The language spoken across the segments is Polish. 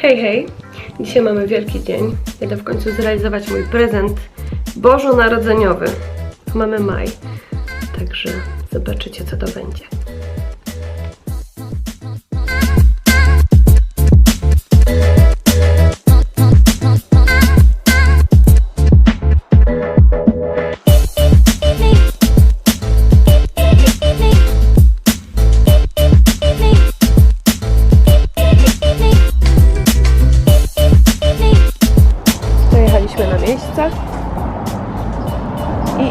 Hej, hej! Dzisiaj mamy wielki dzień. Jedę w końcu zrealizować mój prezent bożonarodzeniowy. Mamy maj, także zobaczycie, co to będzie.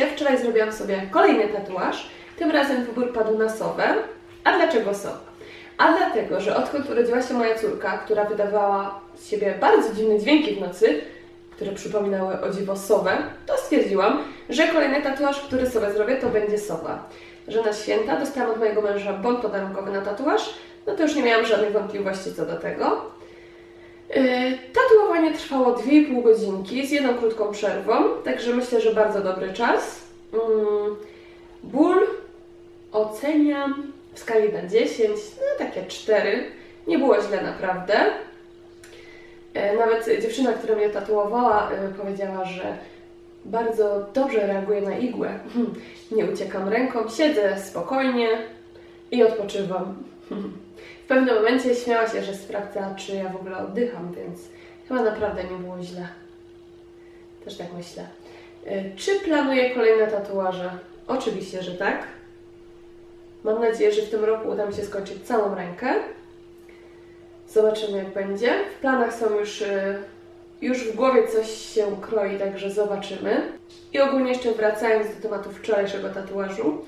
wczoraj zrobiłam sobie kolejny tatuaż. Tym razem wybór padł na sowę. A dlaczego sowa? A dlatego, że odkąd urodziła się moja córka, która wydawała z siebie bardzo dziwne dźwięki w nocy, które przypominały o dziwo sowę, to stwierdziłam, że kolejny tatuaż, który sobie zrobię, to będzie sowa. Że na święta dostałam od mojego męża bon podarunkowy na tatuaż, no to już nie miałam żadnych wątpliwości co do tego. Yy, Tatuowanie trwało 2,5 godzinki z jedną krótką przerwą, także myślę, że bardzo dobry czas. Mm, Ból oceniam w skali na 10, no takie 4. Nie było źle naprawdę. E, Nawet dziewczyna, która mnie tatuowała, e, powiedziała, że bardzo dobrze reaguję na igłę. Nie uciekam ręką, siedzę spokojnie i odpoczywam. W pewnym momencie śmiała się, że sprawdza, czy ja w ogóle oddycham, więc chyba naprawdę nie było źle. Też tak myślę. Y, Czy planuję kolejne tatuaże? Oczywiście, że tak. Mam nadzieję, że w tym roku uda mi się skończyć całą rękę. Zobaczymy, jak będzie. W planach są już, y, już w głowie coś się kroi, także zobaczymy. I ogólnie jeszcze wracając do tematu wczorajszego tatuażu,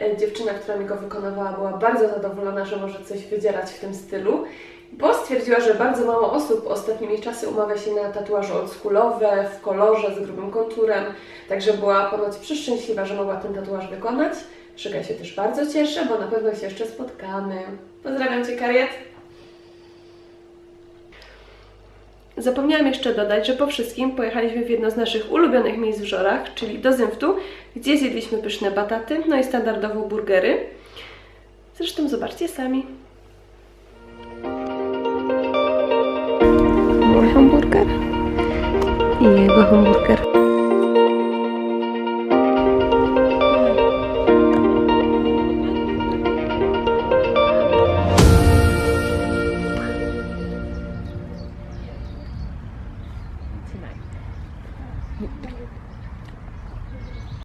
e, dziewczyna, która mi go wykonywała, była bardzo zadowolona, że może coś wydzierać w tym stylu, bo stwierdziła, że bardzo mało osób ostatnimi czasy umawia się na tatuaże oldschoolowe, w kolorze, z grubym konturem, także była ponoć przeszczęśliwa, że mogła ten tatuaż wykonać. Szyga się też bardzo cieszę, bo na pewno się jeszcze spotkamy. Pozdrawiam Cię, Kariet! Zapomniałam jeszcze dodać, że po wszystkim pojechaliśmy w jedno z naszych ulubionych miejsc w Żorach, czyli do Zymftu, gdzie zjedliśmy pyszne bataty, no i standardowo burgery. Zresztą zobaczcie sami. Mój hamburger i jego hamburger.